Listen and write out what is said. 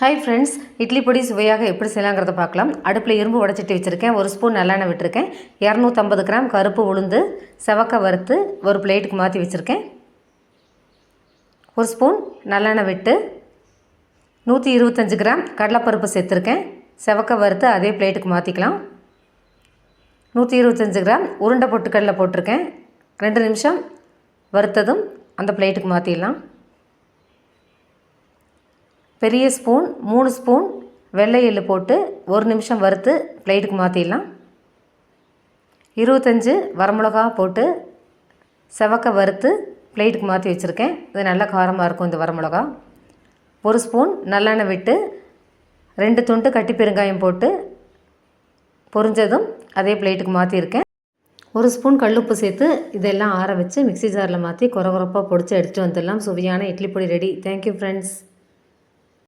Hi friends idli பொடி சுவையாக எப்படி செய்யலாங்கிறத பார்க்கலாம். அடுப்பில் இரும்பு உடச்சிட்டு வச்சுருக்கேன் ஒரு ஸ்பூன் நல்லெண்ணெய் விட்டுருக்கேன். இரநூத்தம்பது கிராம் கருப்பு உளுந்து செவக்க வறுத்து ஒரு பிளேட்டுக்கு மாற்றி வச்சுருக்கேன். ஒரு ஸ்பூன் நல்லெண்ணெய் விட்டு நூற்றி இருபத்தஞ்சி கிராம் கடலைப்பருப்பு சேர்த்துருக்கேன். செவக்க வறுத்து அதே பிளேட்டுக்கு மாற்றிக்கலாம் நூற்றி இருபத்தஞ்சி கிராம் உருண்டை பொட்டுக்கடலை போட்டிருக்கேன். ரெண்டு நிமிஷம் வறுத்ததும் அந்த பிளேட்டுக்கு மாற்றிடலாம் பெரிய ஸ்பூன் மூணு ஸ்பூன் வெள்ளை எள்ளு போட்டு ஒரு நிமிஷம் வறுத்து பிளேட்டுக்கு மாற்றிடலாம் இருபத்தஞ்சி வரமிளகா போட்டு செவக்க வறுத்து பிளேட்டுக்கு மாற்றி வச்சுருக்கேன். இது நல்லா காரமாக இருக்கும் இந்த வரமிளகா. ஒரு ஸ்பூன் நல்லெண்ணெய் விட்டு ரெண்டு துண்டு கட்டி பெருங்காயம் போட்டு பொரிஞ்சதும் அதே பிளேட்டுக்கு மாற்றிருக்கேன் ஒரு ஸ்பூன் கல்லுப்பு சேர்த்து இதெல்லாம் ஆற வச்சு மிக்ஸி ஜாரில் மாற்றி குறகுறப்பாக பொடிச்சு எடுத்துகிட்டு வந்துடலாம். சுவையான இட்லி பொடி ரெடி. Thank you friends